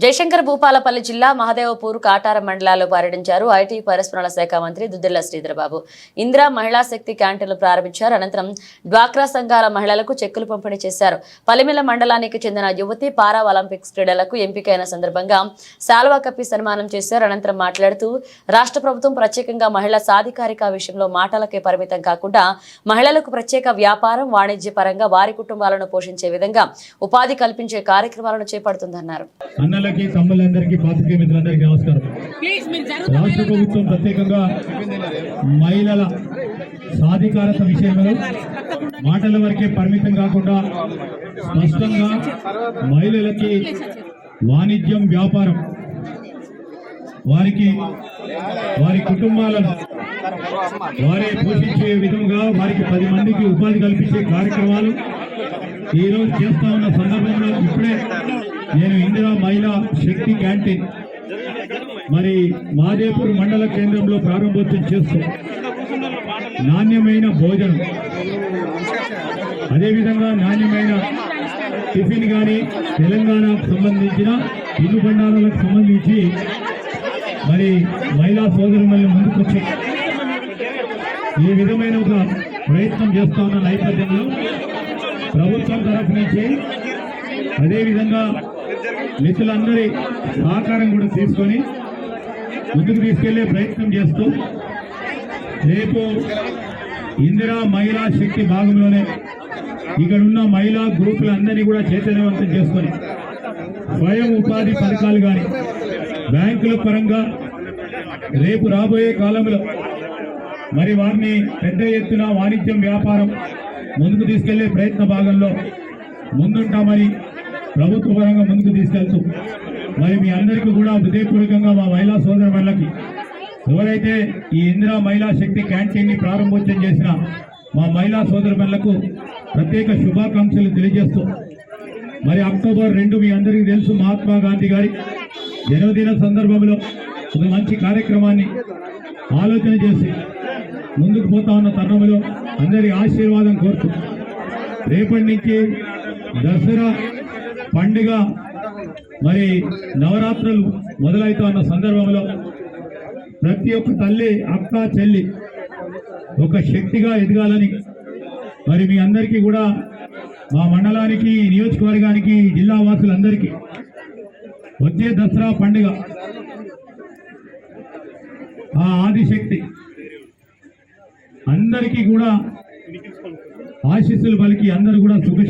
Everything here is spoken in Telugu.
జయశంకర్ భూపాలపల్లి జిల్లా మహదేవపూర్ కాటారం మండలాల్లో పర్యటించారు ఐటీ పరిశ్రమల శాఖ మంత్రి దుద్దిల్ల శ్రీధరబాబు. ఇందిరా మహిళా శక్తి క్యాంటీన్లు ప్రారంభించారు. అనంతరం డ్వాక్రా సంఘాల మహిళలకు చెక్కులు పంపిణీ చేశారు. పలిమిల మండలానికి చెందిన యువతి పారా ఒలింపిక్స్ క్రీడలకు ఎంపికైన సందర్భంగా శాల్వా కప్పి సన్మానం చేశారు. అనంతరం మాట్లాడుతూ రాష్ట్ర ప్రభుత్వం ప్రత్యేకంగా మహిళా సాధికారిక విషయంలో మాటలకే పరిమితం కాకుండా మహిళలకు ప్రత్యేక వ్యాపారం వాణిజ్య పరంగా వారి కుటుంబాలను పోషించే విధంగా ఉపాధి కల్పించే కార్యక్రమాలను చేపడుతుందన్నారు. అన్నలకి తమ్ముళ్ళందరికీ పాత్రికేయ మిత్రులందరికీ నమస్కారం. రాష్ట్ర ప్రభుత్వం ప్రత్యేకంగా మహిళల సాధికారత విషయంలో మాటల వరకే పరిమితం కాకుండా స్పష్టంగా మహిళలకి వాణిజ్యం వ్యాపారం వారికి వారి కుటుంబాలను వారే పోషించే విధంగా వారికి పది మందికి ఉపాధి కల్పించే కార్యక్రమాలు ఈ రోజు చేస్తా ఉన్న సందర్భంలో ఇప్పుడే నేను ఇందిరా మహిళా శక్తి క్యాంటీన్. మరి మాదేపూర్ మండల కేంద్రంలో ప్రారంభోత్సవం చేస్తూ నాణ్యమైన భోజనం. అదేవిధంగా నాణ్యమైన టిఫిన్ కానీ తెలంగాణకు సంబంధించిన తినుబండారాలకు సంబంధించి మరి మహిళా సోదరులను ముందుకొచ్చి ఈ విధమైన ఒక ప్రయత్నం చేస్తా ఉన్న నేపథ్యంలో ప్రభుత్వం తరఫు నుంచి అదేవిధంగా మిత్రులందరి సహకారం కూడా తీసుకొని ముందుకు తీసుకెళ్ళే ప్రయత్నం చేస్తూ రేపు ఇందిరా మహిళా శక్తి భాగంలోనే ఇక్కడ ఉన్న మహిళా గ్రూపులందరినీ కూడా చైతన్యవంతం చేసుకొని స్వయం ఉపాధి పథకాలు కానీ బ్యాంకుల పరంగా రేపు రాబోయే కాలంలో మరి వారిని పెద్ద ఎత్తున వాణిజ్యం వ్యాపారం ముందుకు తీసుకెళ్ళే ప్రయత్న భాగంలో ముందుంటామని ప్రభుత్వ పరంగా ముందుకు తీసుకెళ్తూ మరి మీ అందరికీ కూడా హృదయపూర్వకంగా మా మహిళా సోదర సోదరులకి ఎవరైతే ఈ ఇందిరా మహిళా శక్తి క్యాంటీన్ని ప్రారంభోత్సవం చేసిన మా మహిళా సోదర సోదరులకు ప్రత్యేక శుభాకాంక్షలు తెలియజేస్తూ మరి అక్టోబర్ రెండు మీ అందరికీ తెలుసు మహాత్మా గాంధీ గారి జన్మదిన సందర్భంలో ఒక మంచి కార్యక్రమాన్ని ఆలోచన చేసి ముందుకు పోతా ఉన్న తరుణంలో అందరి ఆశీర్వాదం కోరుతూ రేపటి నుంచి దసరా పండుగ మరి నవరాత్రులు మొదలవుతున్న సందర్భంలో ప్రతి ఒక్క తల్లి అక్క చెల్లి ఒక శక్తిగా ఎదగాలని మరి మీ అందరికీ కూడా మా మండలానికి నియోజకవర్గానికి జిల్లా వాసులందరికీ వచ్చే దసరా పండుగ ఆ ఆదిశక్తి అందరికీ కూడా ఆశీస్సులు పలికి అందరూ కూడా సుఖశాంతి